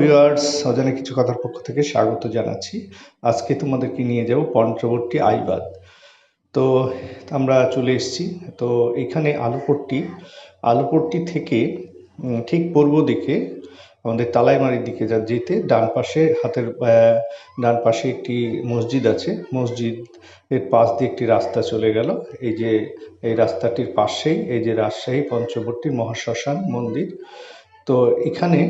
Viewers অজানা কিছু কথার পক্ষ থেকে স্বাগত জানাচ্ছি। আজকে তোমাদেরকে নিয়ে যাব পঞ্চবর্তী আইবাদ। তো আমরা চলে এসেছি। তো এখানে আলুপট্টি আলুপট্টি থেকে ঠিক পূর্ব দিকে, আমাদের তালাইমারির দিকে যা যেতে ডান পাশে হাতের ডান পাশে একটি মসজিদ আছে। মসজিদ এর পাশ দিয়ে একটি রাস্তা চলে গেল। এই যে, এই রাস্তাটির পাশেই, এই যে রাজশাহী পঞ্চবর্তী মহাশ্মশান মন্দির। তো এখানে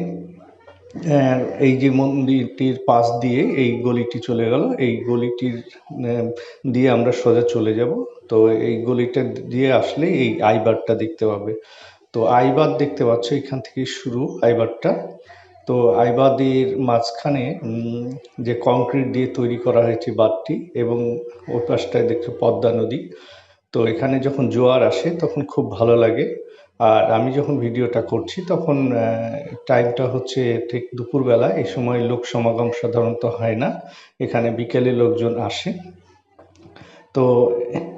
এই যে মন্দিরটির পাশ দিয়ে এই গলিটি চলে গেল। এই গলিটির দিয়ে আমরা সোজা চলে যাব। তো এই গলিটা দিয়ে আসলে এই আইবারটা দেখতে পাবে। তো আইবাদ দেখতে পাচ্ছ, এখান থেকে শুরু আইবারটা। তো আইবাদের মাঝখানে যে কংক্রিট দিয়ে তৈরি করা হয়েছে বাঁধটি এবং ওই পাশটায় দেখছ পদ্মা নদী। তো এখানে যখন জোয়ার আসে, তখন খুব ভালো লাগে। আর আমি যখন ভিডিওটা করছি তখন টাইমটা হচ্ছে ঠিক দুপুরবেলা। এই সময় লোক সমাগম সাধারণত হয় না। এখানে বিকেলে লোকজন আসে। তো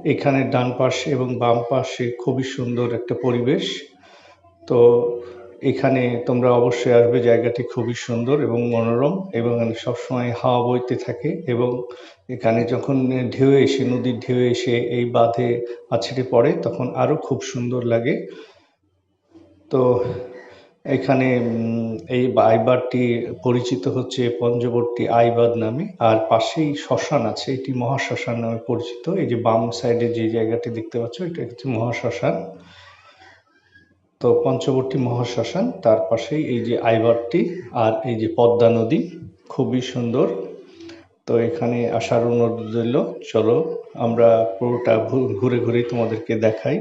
এখানে ডান পাশ এবং বাম পাশে খুবই সুন্দর একটা পরিবেশ। তো এখানে তোমরা অবশ্যই আসবে। জায়গাটি খুবই সুন্দর এবং মনোরম এবং সবসময় হাওয়া বইতে থাকে এবং এখানে যখন ঢেউ এসে, নদীর ঢেউ এসে এই বাঁধে আছড়ে পড়ে তখন আরও খুব সুন্দর লাগে। তো এখানে এই আইবারটি পরিচিত হচ্ছে পঞ্চবর্তী আইবাদ নামে। আর পাশেই শ্মশান আছে, এটি মহাশ্মশান নামে পরিচিত। এই যে বাম সাইডে যে জায়গাটি দেখতে পাচ্ছ, এটা হচ্ছে মহাশ্মশান। তো পঞ্চবর্তী মহাশ্মশান, তার পাশেই এই যে আইবারটি আর এই যে পদ্মা নদী, খুবই সুন্দর। তো এখানে আসার অনুরোধ রইল চলো আমরা পুরোটা ঘুরে ঘুরে তোমাদেরকে দেখাই।